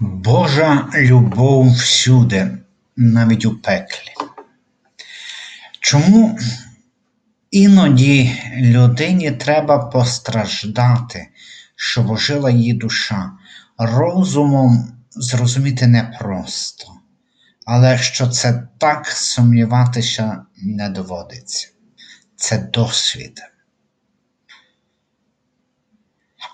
Божа любов всюди, навіть у пеклі. Чому іноді людині треба постраждати, щоб ожила її душа? Розумом зрозуміти непросто, але що це так сумніватися не доводиться. Це досвід.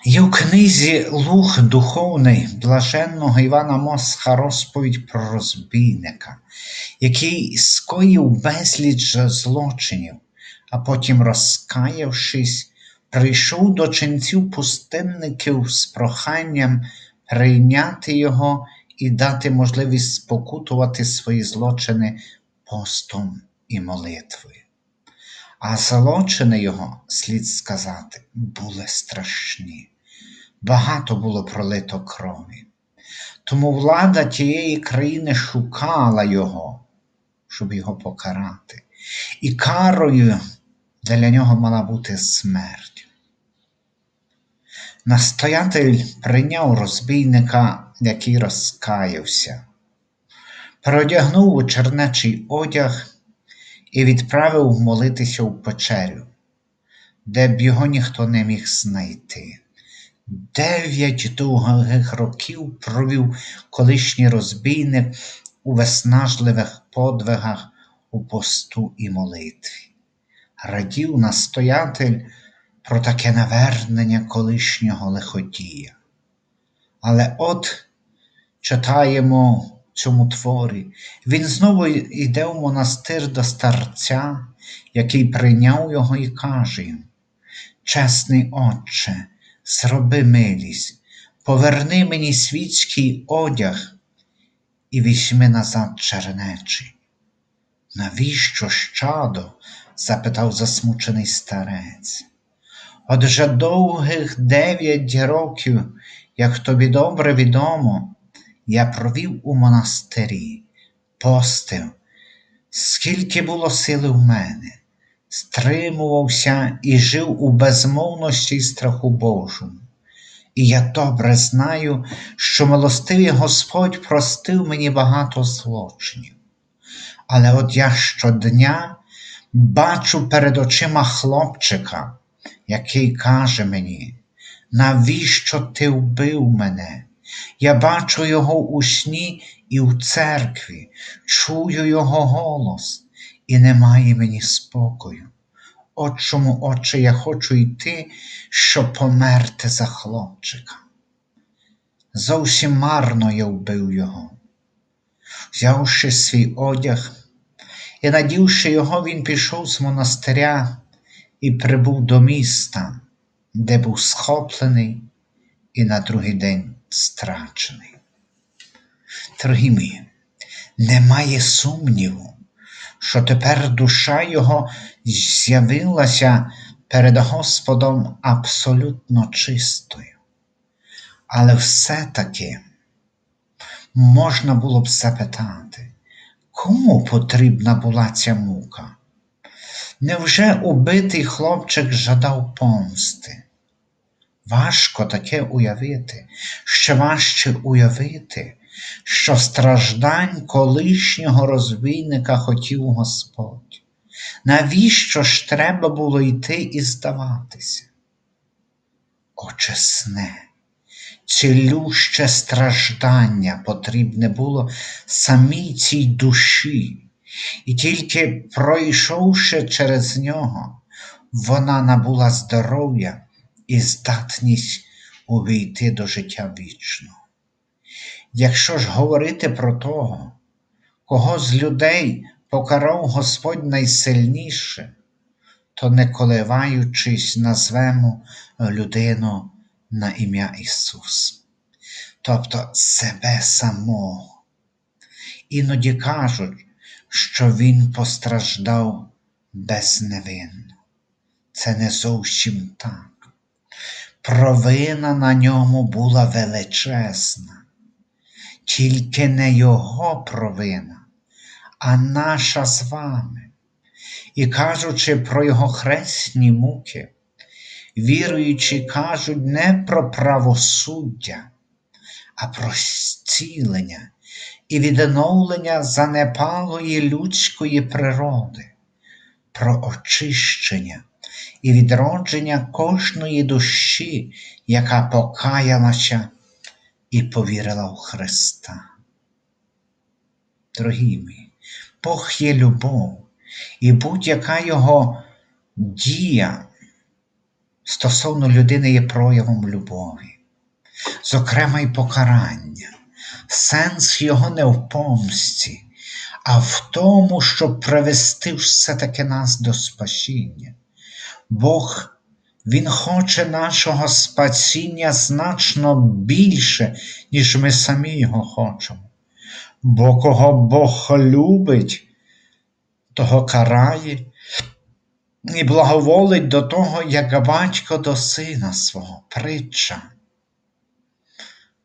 Є в книзі Лух Духовний блаженного Івана Мосха розповідь про розбійника, який скоїв безліч злочинів, а потім, розкаявшись, прийшов до ченців пустинників з проханням прийняти його і дати можливість спокутувати свої злочини постом і молитвою. А злочини його, слід сказати, були страшні. Багато було пролито крові. Тому влада тієї країни шукала його, щоб його покарати. І карою для нього мала бути смерть. Настоятель прийняв розбійника, який розкаявся, переодягнув у чернечий одяг і відправив молитися в печерю, де б його ніхто не міг знайти. Дев'ять довгих років провів колишній розбійник у виснажливих подвигах у посту і молитві. Радів настоятель про таке навернення колишнього лиходія. Але от читаємо в цьому творі, він знову йде в монастир до старця, який прийняв його і каже Чесний Отче, зроби милість, поверни мені світський одяг і візьми назад чернечий. Навіщо щадо? запитав засмучений старець. Отже довгих дев'ять років, як тобі добре відомо, я провів у монастирі, постив, скільки було сили в мене, стримувався і жив у безмовності й страху Божому. І я добре знаю, що милостивий Господь простив мені багато злочинів. Але от я щодня бачу перед очима хлопчика, який каже мені, навіщо ти вбив мене? Я бачу його у сні і в церкві, чую його голос, і немає мені спокою. От чому, Отче, я хочу йти, щоб померти за хлопчика. Зовсім марно я вбив його. Взявши свій одяг і надівши його, він пішов з монастиря і прибув до міста, де був схоплений і на другий день страчений. Дорогі мої, немає сумніву, що тепер душа його з'явилася перед Господом абсолютно чистою. Але все-таки можна було б запитати, кому потрібна була ця мука? Невже убитий хлопчик жадав помсти? Важко таке уявити, ще важче уявити, що страждань колишнього розбійника хотів Господь. Навіщо ж треба було йти і здаватися? Очесне, цілюще страждання потрібне було самій цій душі, і тільки пройшовши через нього, вона набула здоров'я і здатність увійти до життя вічного. Якщо ж говорити про того, кого з людей покарав Господь найсильніше, то не коливаючись, назвемо людину на ім'я Ісус, тобто себе самого. Іноді кажуть, що Він постраждав безневинно. Це не зовсім так. Провина на ньому була величезна, тільки не його провина, а наша з вами. І кажучи про його хресні муки, віруючі кажуть не про правосуддя, а про зцілення і відновлення занепалої людської природи, про очищення і відродження кожної душі, яка покаялася і повірила в Христа. Дорогі мої, Бог є любов, і будь-яка його дія стосовно людини є проявом любові, зокрема й покарання. Сенс його не в помсті, а в тому, щоб привести все-таки нас до спасіння. Бог, Він хоче нашого спасіння значно більше, ніж ми самі його хочемо. Бо кого Бог любить, того карає і благоволить до того, як батько до сина свого, притча.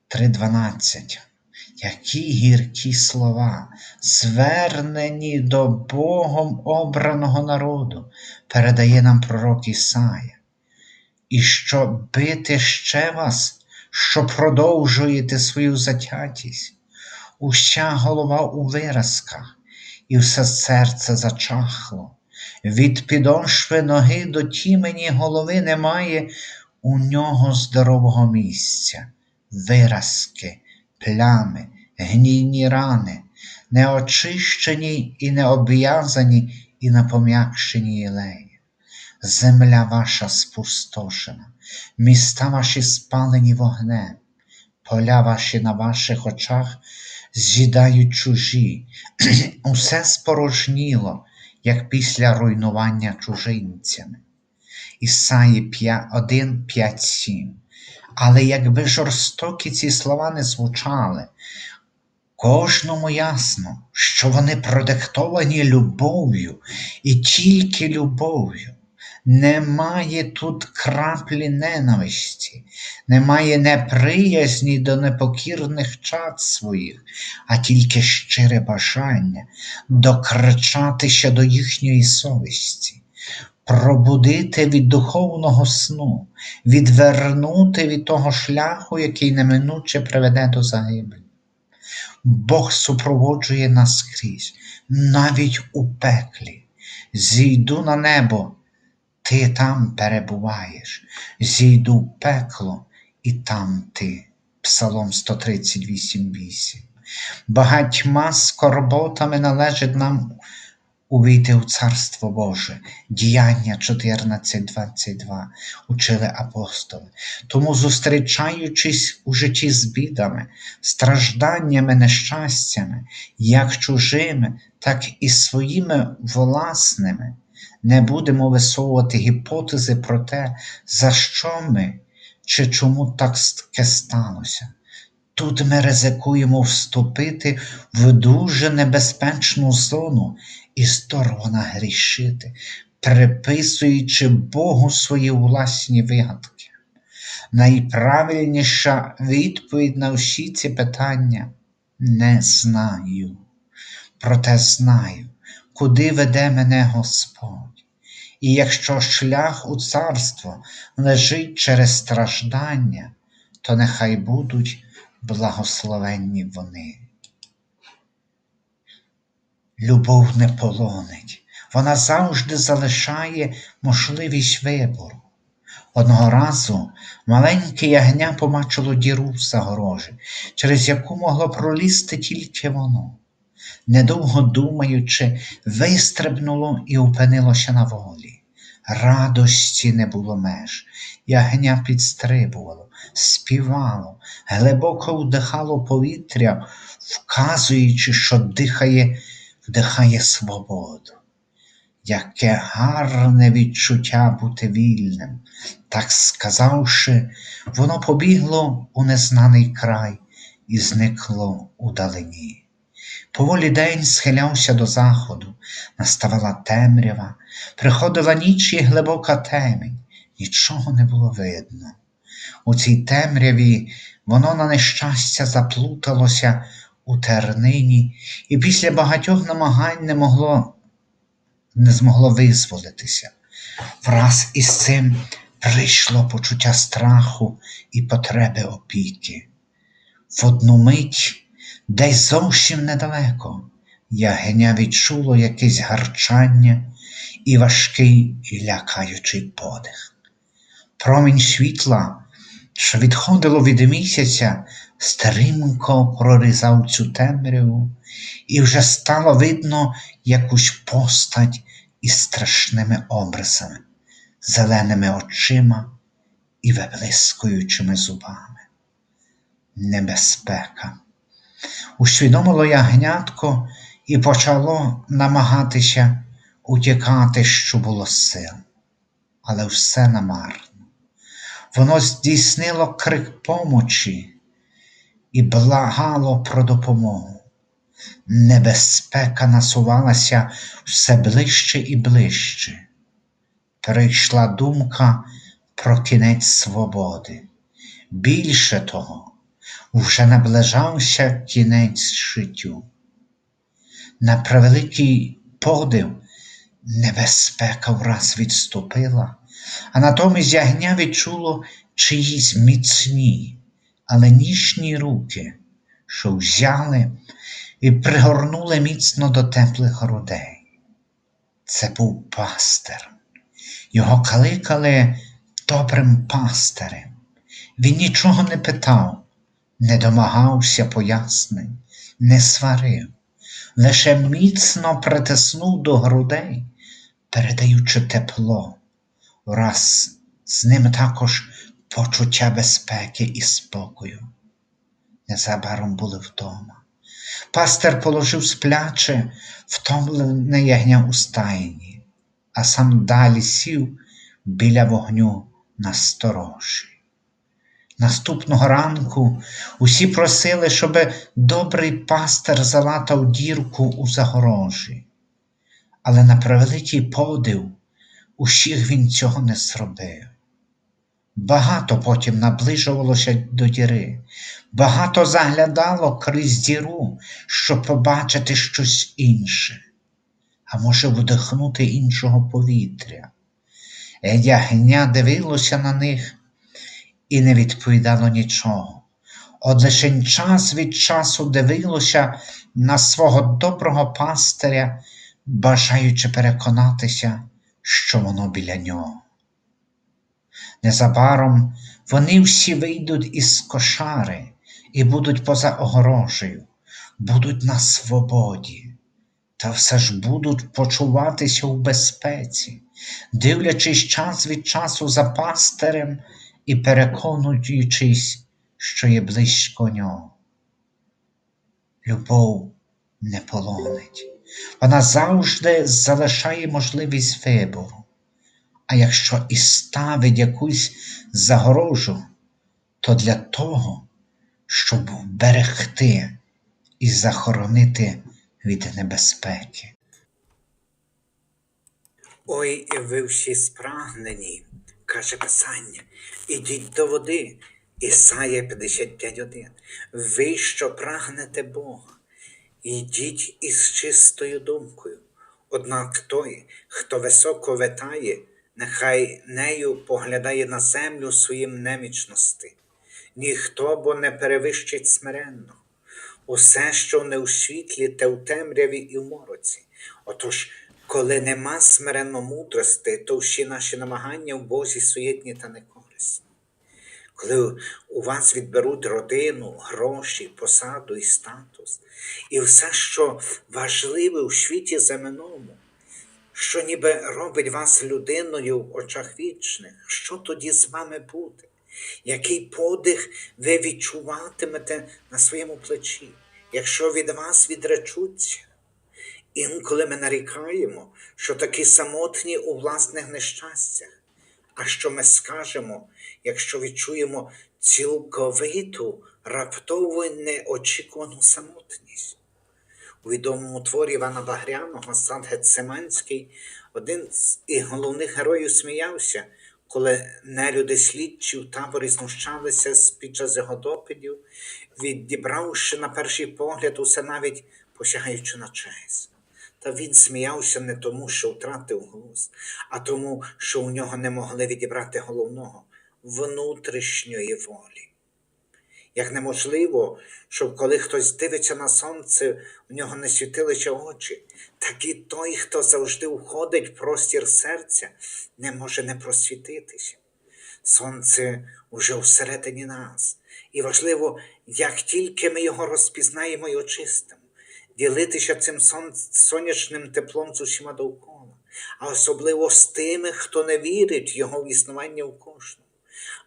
3.12. Які гіркі слова, звернені до Богом обраного народу, передає нам пророк Ісая. І щоб бити ще вас, що продовжуєте свою затятість, уся голова у виразках, і все серце зачахло. Від підошви ноги до тімені голови немає у нього здорового місця, виразки, плями, гнійні рани, неочищені і не обв'язані і напом'якшені ілеї. Земля ваша спустошена, міста ваші спалені вогнем, поля ваші на ваших очах з'їдають чужі, усе спорожніло, як після руйнування чужинцями. Ісаї 1, 5, 7. Але якби жорстокі ці слова не звучали, кожному ясно, що вони продиктовані любов'ю і тільки любов'ю. Немає тут краплі ненависті, немає неприязні до непокірних чад своїх, а тільки щире бажання докричатися до їхньої совісті, пробудити від духовного сну, відвернути від того шляху, який неминуче приведе до загибелі. Бог супроводжує нас скрізь, навіть у пеклі. Зійду на небо ти там перебуваєш, зійду в пекло, і там ти. Псалом 138,8. Багатьма скорботами належить нам увійти у Царство Боже, діяння 14.22 учили апостоли. Тому, зустрічаючись у житті з бідами, стражданнями, нещастями, як чужими, так і своїми власними не будемо висовувати гіпотези про те, за що ми чи чому таке сталося. Тут ми ризикуємо вступити в дуже небезпечну зону і здорово нагрішити, приписуючи Богу свої власні вигадки. Найправильніша відповідь на всі ці питання не знаю. Проте знаю, куди веде мене Господь. І якщо шлях у царство лежить через страждання, то нехай будуть благословенні вони. Любов не полонить, вона завжди залишає можливість вибору. Одного разу маленьке ягня побачило діру в загорожі, через яку могло пролізти тільки воно. Недовго думаючи, вистрибнуло і опинилося на волі. Радості не було меж, ягня підстрибувало, співало, глибоко вдихало повітря, вказуючи, що дихає, вдихає свободу. Яке гарне відчуття бути вільним, так сказавши, воно побігло у незнаний край і зникло у далині. Поволі день схилявся до заходу, наставала темрява, приходила ніч і глибока темень, нічого не було видно. У цій темряві воно на нещастя заплуталося у тернині і після багатьох намагань не могло, не змогло визволитися. Враз із цим прийшло почуття страху і потреби опіки. В одну мить, десь зовсім недалеко, ягеня відчуло якесь гарчання і важкий і лякаючий подих. Промінь світла, що відходило від місяця, стрімко прорізав цю темряву, і вже стало видно якусь постать із страшними обрисами, зеленими очима і виблискуючими зубами. Небезпека. Усвідомило ягнятко і почало намагатися утікати, що було сил, але все намарно. Воно здійснило крик помочі і благало про допомогу. Небезпека насувалася все ближче і ближче. Прийшла думка про кінець свободи. Більше того, вже наближався кінець життю. На превеликий подив небезпека враз відступила, а натомість ягня відчуло чиїсь міцні, але ніжні руки, що взяли і пригорнули міцно до теплих грудей. Це був пастир. Його кликали добрим пастирем. Він нічого не питав, не домагався пояснень, не сварив, лише міцно притиснув до грудей, передаючи тепло, враз з ним також почуття безпеки і спокою. Незабаром були вдома. Пастир положив спляче, втомлене ягня у стайні, а сам далі сів біля вогню насторожі. Наступного ранку усі просили, щоб добрий пастир залатав дірку у загорожі, але на превеликий подив усіх він цього не зробив. Багато потім наближувалося до діри, багато заглядало крізь діру, щоб побачити щось інше, а може вдихнути іншого повітря. Ягня дивилося на них і не відповідало нічого. От лише час від часу дивилося на свого доброго пастиря, бажаючи переконатися, що воно біля нього. Незабаром вони всі вийдуть із кошари і будуть поза огорожею, будуть на свободі, та все ж будуть почуватися у безпеці, дивлячись час від часу за пастирем і переконуючись, що є близько нього. Любов не полонить, вона завжди залишає можливість вибору. А якщо і ставить якусь загорожу, то для того, щоб берегти і захоронити від небезпеки. Ой, ви всі спрагнені, каже Писання, ідіть до води. Ісая 55.1. Ви, що прагнете Бога, ідіть із чистою думкою. Однак той, хто високо витає, нехай нею поглядає на землю своїм немічності. Ніхто бо не перевищить смиренно. Усе, що не у світлі, те у темряві і в мороці. Отож, коли нема смиренно мудрости, то всі наші намагання в Бозі суєтні та некорисні. Коли у вас відберуть родину, гроші, посаду і статус, і все, що важливе у світі земному, що ніби робить вас людиною в очах вічних, що тоді з вами буде? Який подих ви відчуватимете на своєму плечі, якщо від вас відречуться? Інколи ми нарікаємо, що такі самотні у власних нещастях. А що ми скажемо, якщо відчуємо цілковиту, раптову неочікувану самотність? У відомому творі Івана Багряного сад Гецеманський один з головних героїв сміявся, коли нелюди слідчі в таборі знущалися під час його допитів, відібравши на перший погляд усе навіть посягаючи на честь. Та він сміявся не тому, що втратив глузд, а тому, що у нього не могли відібрати головного внутрішньої волі. Як неможливо, щоб коли хтось дивиться на сонце, у нього не світилися очі, так і той, хто завжди входить в простір серця, не може не просвітитися. Сонце уже всередині нас. І важливо, як тільки ми його розпізнаємо і очистимо, ділитися цим сон- сонячним теплом з усіма довкола, а особливо з тими, хто не вірить в його існування в кожному.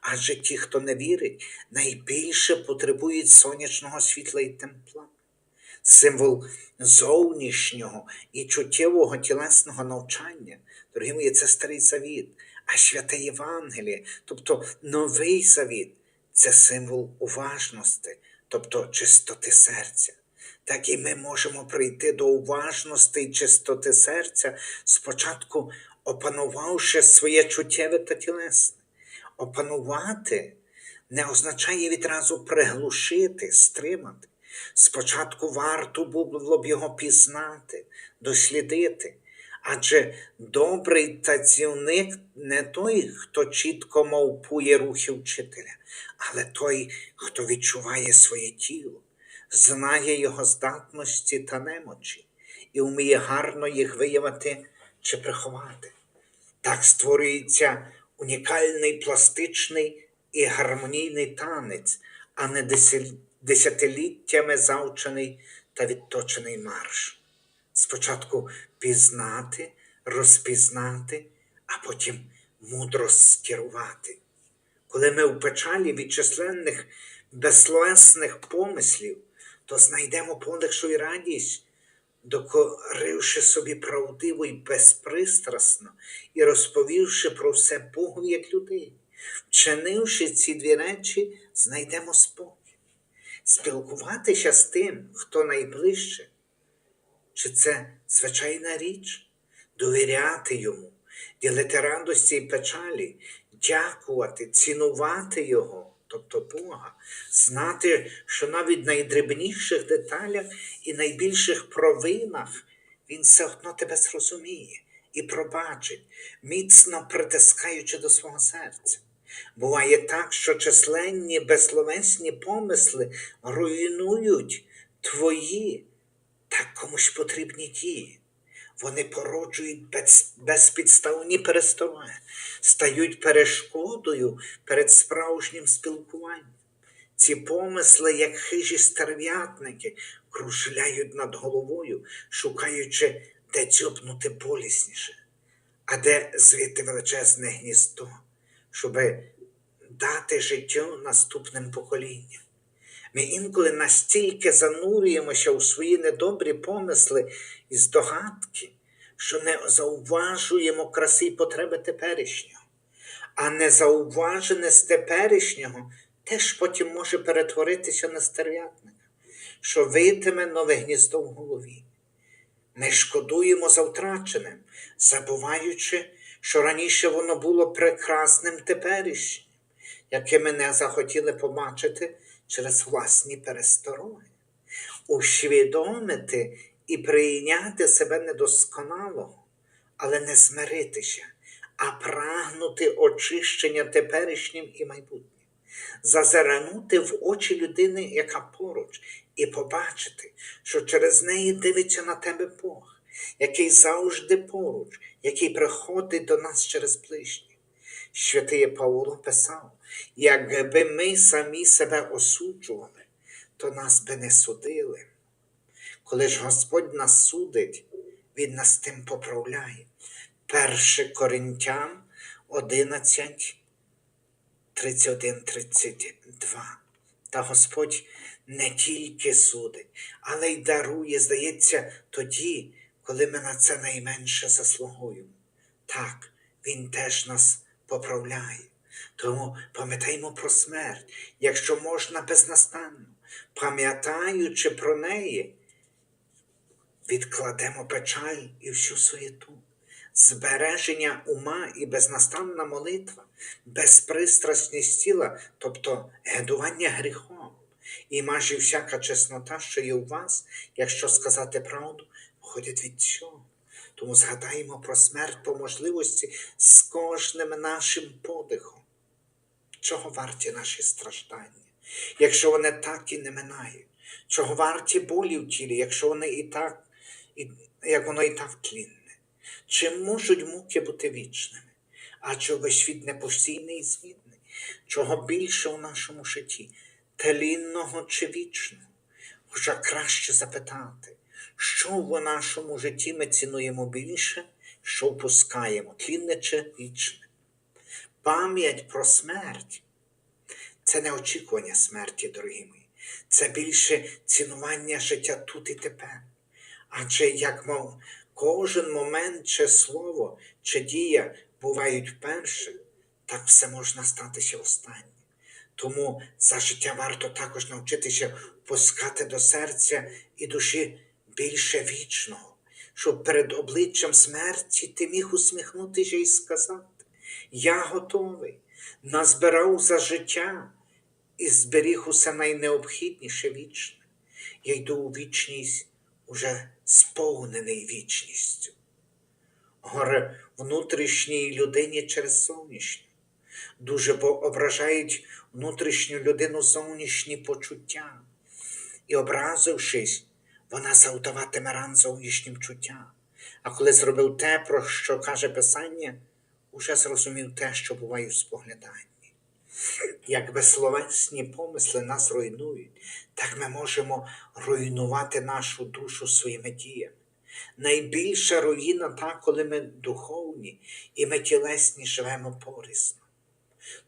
Адже ті, хто не вірить, найбільше потребують сонячного світла і тепла. Символ зовнішнього і чуттєвого тілесного навчання, дорогі мої, це старий завіт, а святе Євангеліє, тобто новий завіт, це символ уважності, тобто чистоти серця. Так і ми можемо прийти до уважності і чистоти серця, спочатку опанувавши своє чуттєве та тілесне. Опанувати не означає відразу приглушити, стримати. Спочатку варто було б його пізнати, дослідити. Адже добрий тацівник не той, хто чітко мовпує рухи вчителя, але той, хто відчуває своє тіло, знає його здатності та немочі і вміє гарно їх виявити чи приховати. Так створюється унікальний пластичний і гармонійний танець, а не десятиліттями завчений та відточений марш. Спочатку пізнати, розпізнати, а потім мудро скерувати. Коли ми в печалі від численних безсловесних помислів, то знайдемо полегшу і радість, докоривши собі правдиво і безпристрасно і розповівши про все Богу як людині. Вчинивши ці дві речі, знайдемо спокій. Спілкуватися з тим, хто найближче, чи це звичайна річ, довіряти йому, ділити радості і печалі, дякувати, цінувати Його, тобто Бога, знати, що навіть в найдрібніших деталях і найбільших провинах Він все одно тебе зрозуміє і пробачить, міцно притискаючи до свого серця. Буває так, що численні безсловесні помисли руйнують твої так комусь потрібні дії. Вони породжують без, безпідставні перестороги, стають перешкодою перед справжнім спілкуванням. Ці помисли, як хижі стерв'ятники, кружляють над головою, шукаючи, де дзьобнути болісніше, а де звідти величезне гніздо, щоби дати життю наступним поколінням. Ми інколи настільки занурюємося у свої недобрі помисли і здогадки, що не зауважуємо краси й потреби теперішнього, а незауважене з теперішнього теж потім може перетворитися на стерв'ятника, що витиме нове гніздо в голові. Ми шкодуємо за втраченим, забуваючи, що раніше воно було прекрасним теперішнім, яке ми не захотіли побачити через власні перестороги, усвідомити і прийняти себе недосконалого, але не змиритися, а прагнути очищення теперішнім і майбутнім, зазирнути в очі людини, яка поруч, і побачити, що через неї дивиться на тебе Бог, який завжди поруч, який приходить до нас через ближніх. Святий Павло писав, якби ми самі себе осуджували, то нас би не судили. Коли ж Господь нас судить, Він нас тим поправляє. 1 Коринтян 11, 31, 32. Та Господь не тільки судить, але й дарує, здається, тоді, коли ми на це найменше заслугуємо. Так, Він теж нас поправляє. Тому пам'ятаймо про смерть, якщо можна безнастанно, пам'ятаючи про неї, відкладемо печаль і всю суєту. Збереження ума і безнастанна молитва, безпристрасність тіла, тобто гедування гріхом, і майже всяка чеснота, що є у вас, якщо сказати правду, входять від цього. Тому згадаємо про смерть по можливості з кожним нашим подихом. Чого варті наші страждання? якщо вони так і не минають? Чого варті болі в тілі, якщо вони і так, як воно і так тлінне? Чи можуть муки бути вічними? А чи весь світ не постійний і змінний? Чого більше у нашому житті, тлінного чи вічного? Хоча краще запитати, що в нашому житті ми цінуємо більше, що впускаємо, тлінне чи вічне? Пам'ять про смерть це не очікування смерті, дорогі мої, це більше цінування життя тут і тепер. Адже як кожен момент чи слово, чи дія бувають вперше, так все можна статися останнім. Тому за життя варто також навчитися пускати до серця і душі більше вічного, щоб перед обличчям смерті ти міг усміхнутися і сказати: Я готовий, назбирав за життя і зберіг усе найнеобхідніше вічне. Я йду у вічність уже сповнений вічністю. Горе внутрішній людині через зовнішню. Дуже ображають внутрішню людину зовнішні почуття. І образившись, вона завдаватиме ран зовнішнім чуттям. А коли зробив те, про що каже Писання, уже зрозумів те, що буває в спогляданні. Як безсловесні помисли нас руйнують, так ми можемо руйнувати нашу душу своїми діями. Найбільша руїна та, коли ми духовні і ми тілесні живемо порісно.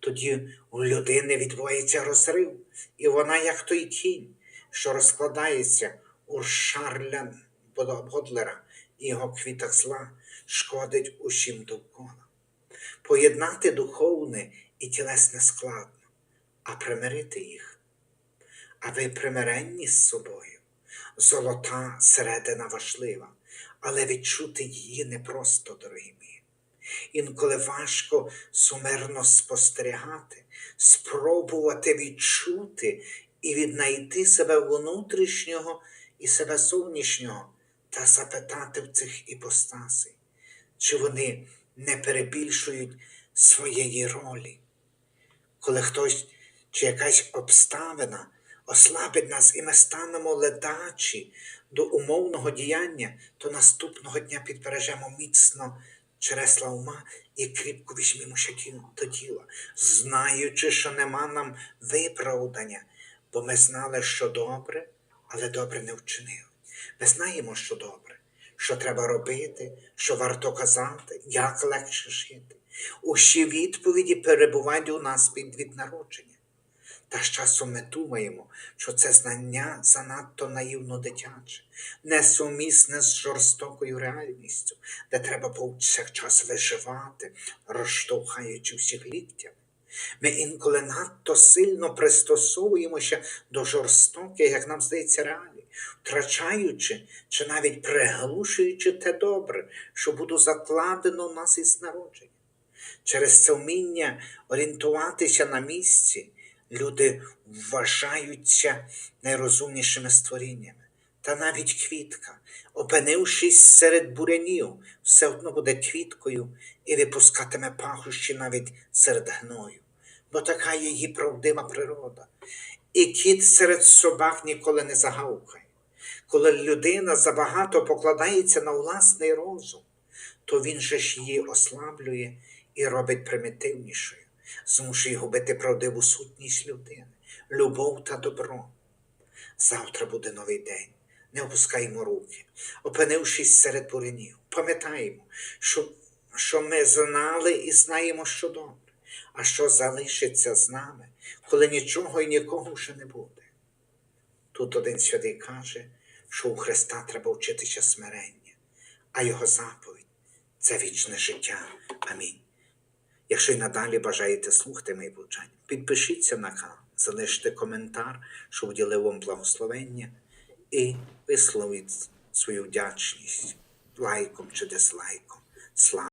Тоді у людини відбувається розрив, і вона, як той кінь, що розкладається у Шарля Бодлера і його квітах зла, шкодить усім довкола. Поєднати духовне і тілесне складно, а примирити їх. А ви примиренні з собою. Золота середина важлива, але відчути її непросто, дорогі мої. Інколи важко сумирно спостерігати, спробувати відчути і віднайти себе внутрішнього і себе зовнішнього та запитати в цих іпостасей, чи вони не перебільшують своєї ролі. Коли хтось чи якась обставина ослабить нас, і ми станемо ледачі до умовного діяння, то наступного дня підбережемо міцно чересла ума і кріпко візьмімося ті- до тіла, знаючи, що нема нам виправдання, бо ми знали, що добре, але добре не вчинили. Ми знаємо, що добре, що треба робити, що варто казати, як легше жити. Усі відповіді перебувають у нас під від народження. Та з часом ми думаємо, що це знання занадто наївно дитяче, несумісне з жорстокою реальністю, де треба повсякчас виживати, розштовхаючи всіх ліктями. Ми інколи надто сильно пристосовуємося до жорстоких, як нам здається, реалій, втрачаючи чи навіть приглушуючи те добре, що буде закладено в нас із народження. Через це вміння орієнтуватися на місці, люди вважаються найрозумнішими створіннями. Та навіть квітка, опинившись серед бурянів, все одно буде квіткою і випускатиме пахощі навіть серед гною, бо така є її правдива природа. І кіт серед собак ніколи не загавкає. Коли людина забагато покладається на власний розум, то він же ж її ослаблює і робить примітивнішою, змушує губити правдиву сутність людини, любов та добро. Завтра буде новий день. Не опускаємо руки, опинившись серед бурянів. Пам'ятаємо, що, що ми знали і знаємо, що добре, а що залишиться з нами, коли нічого і нікого вже не буде. Тут один святий каже, що у Христа треба вчитися смирення, а його заповідь це вічне життя. Амінь. Якщо й надалі бажаєте слухати мої повчання, підпишіться на канал, залиште коментар, що вділив вам благословення, і висловіть свою вдячність лайком чи дизлайком. Слава!